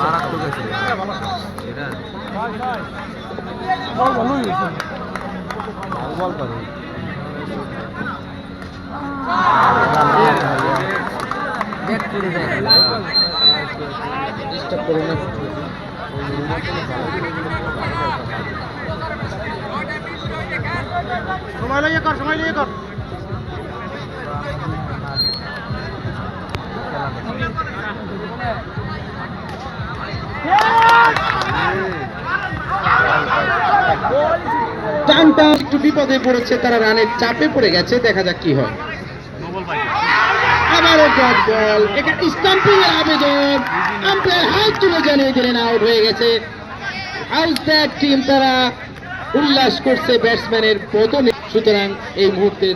মারাত্মক আছে এটা বল করে ব্যাক করে দেয় ডিস্টার্ব সময় লাগিয়ে কর, সময় লাগিয়ে কর। টানটা একটু বিপদে পড়েছে, তারা রানের চাপে পড়ে গেছে, দেখা যাক কি হয়। আবারও আবেদন। আম্পায়ার জানিয়ে হয়ে গেছে। তারা উল্লাস করছে ব্যাটসম্যানের সুতরাং এই মুহূর্তে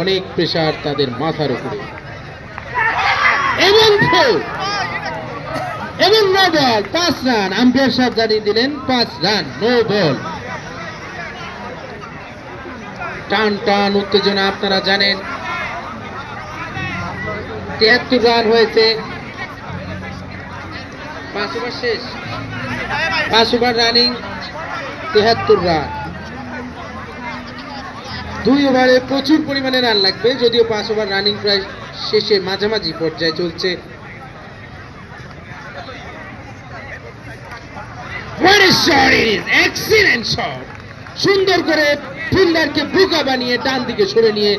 অনেক প্রেসার তাদের মাথার উপরে। এবং নো বল পাঁচ রান আম্পায়ার সাহেব জানিয়ে দিলেন পাঁচ রান নো বল টান টান উত্তেজনা আপনারা জানেন। তিয়াত্তর রান হয়েছে। পাঁচ ওভার শেষ। পাঁচ ওভার রানিং তেহাত্তর রান। দুই ওভারে প্রচুর পরিমাণে রান লাগবে, যদিও পাঁচ ওভার রানিং প্রায় শেষে মাঝামাঝি পর্যায়ে চলছে! সুন্দর করে ফিল্ডারকে বুকা বানিয়ে ডান দিকে সরে নিয়ে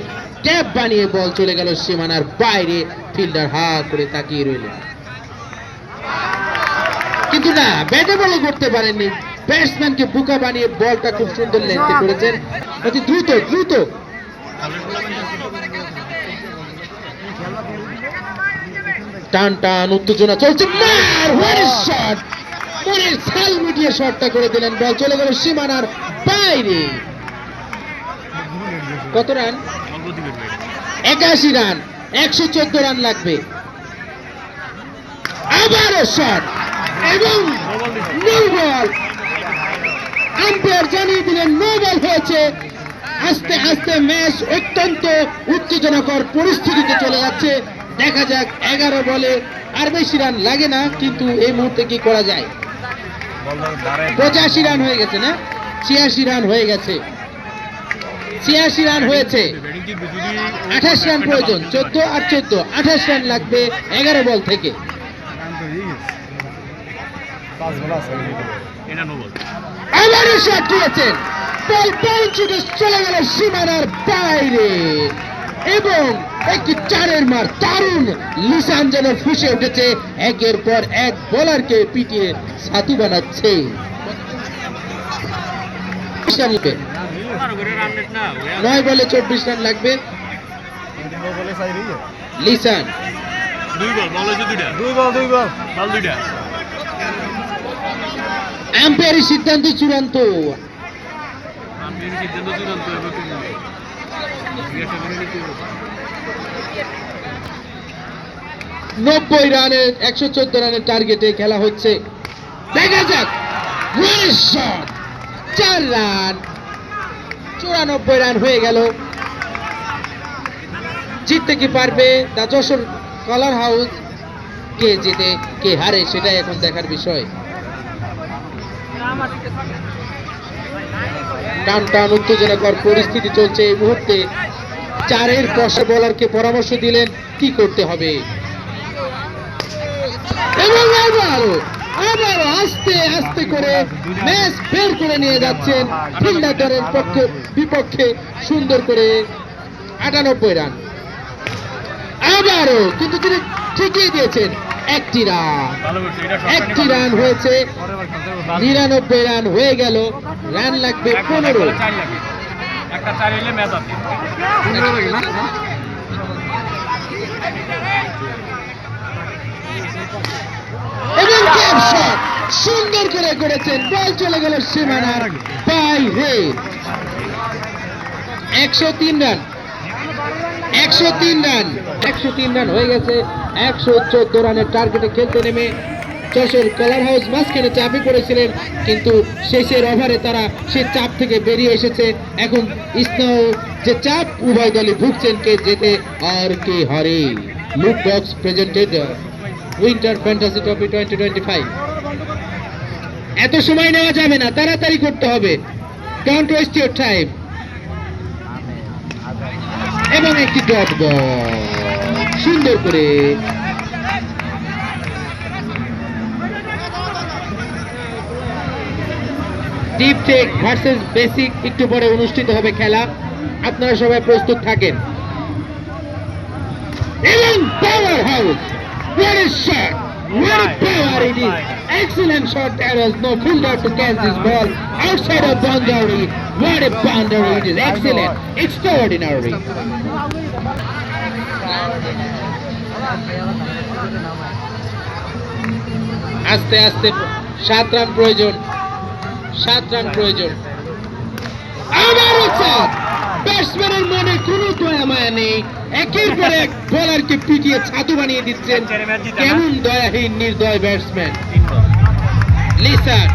ট্যাপ বানিয়ে বল চলে গেল সীমানার বাইরে। ফিল্ডার হা করে তাকিয়ে রইলেন কিন্তু না, ব্যাটে বলে করতে পারেননি। ব্যাটসম্যানকে বুকা বানিয়ে বলটা খুব সুন্দর লেনতে করেছেন। অতি দ্রুত দ্রুত। টান টান, উত্তেজনা চলছে। মার শট করে দিলেন। বল চলে গেল সীমানার বাইরে। কত রান? একাশি রান, একশো চোদ্দ রান লাগবে। আবারও শট এবং নো বল। আম্পায়ার জানিয়ে দিলেন, নো বল হয়েছে। আস্তে আস্তে ম্যাচ অত্যন্ত উত্তেজনাকর পরিস্থিতিতে চলে যাচ্ছে। দেখা যাক, এগারো বলে আর বেশি রান লাগে না, কিন্তু এই মুহূর্তে কি করা যায়? পঁচাশি রান হয়ে গেছে না? ছিয়াশি রান হয়ে গেছে। ছিয়াশি রান হয়েছে। আঠাশ রান প্রয়োজন, চোদ্দ আর চোদ্দ, আঠাশ রান লাগবে এগারো বল থেকে। আবারও শট দিয়েছেন চলে গেল সীমানার বাইরে। এবং একটি চারের মার দারুণ লিসান যেন ফুসে উঠেছে, একের পর এক বোলারকে পিটিয়ে সাতু বানাচ্ছে। নয় বলে চব্বিশ রান লাগবে। লিসান। দুই বল বল দুইটা। দুই বল দুই বল। বল দুইটা। আম্পায়ারের সিদ্ধান্ত চূড়ান্ত। সিদ্ধান্ত। নব্বই রানের একশো চোদ্দ রানের টার্গেটে খেলা হচ্ছে। দেখা যাক চার রান। চুরানব্বই রান হয়ে গেল। জিততে কি পারবে দা যশোর কালার হাউস? কে জিতে, কে হারে, সেটাই এখন দেখার বিষয়। টান টান উত্তেজনাকর পরিস্থিতি চলছে এই মুহূর্তে। চারের পশা বলারকে পরামর্শ দিলেন, কি করতে হবে? এবং আবারও আস্তে আস্তে করে ম্যাচ বের করে নিয়ে যাচ্ছেন ফিল্ডারের পক্ষে, বিপক্ষে সুন্দর করে আটানব্বই রান। আবারও কিন্তু তিনি ঠিকই দিয়েছেন, একটি রান। একটি রান হয়েছে, নিরানব্বই রান হয়ে গেল, রান লাগবে পনেরো চার লাগে একটা চার এলে ম্যাচ আছে এবং ক্যাপ শট সুন্দর করে করেছেন। বল চলে গেল সীমানার বাইরে একশো তিন রান। একশো তিন রান। একশো তিন রান হয়ে গেছে। একশো চোদ্দ রানের টার্গেটে খেলতে নেমে যশোর কলার হাউস মাঝখানে চাপে পড়েছিলেন, কিন্তু শেষের ওভারে তারা সে চাপ থেকে বেরিয়ে এসেছে। এখন স্নাও যে চাপ, উভয় দলে ভুগছেন কে যেতে আর কে হারে। Look box presented winter fantasy trophy twenty twenty five এত সময় নেওয়া যাবে না, তাড়াতাড়ি করতে হবে। ডোন্ট ওয়েস্ট ইউর টাইম এবং একটি ডট বল সুন্দর করে। ডিপ টেক ভার্সেস বেসিক একটু পরে অনুষ্ঠিত হবে খেলা। আপনারা সবাই প্রস্তুত থাকেন। এবং power house What a shot! What a power it is! Excellent shot. There was no fielder to catch this ball outside of boundary. What a boundary it is! Excellent, extraordinary. আস্তে আস্তে সাত রান প্রয়োজন সাত run প্রয়োজন আবারও চার নেই একের পর এক বলারকে পিটিয়ে ছাতু বানিয়ে দিচ্ছেন কেমন দয়াহীন নির্দয় ব্যাটসম্যান লিসার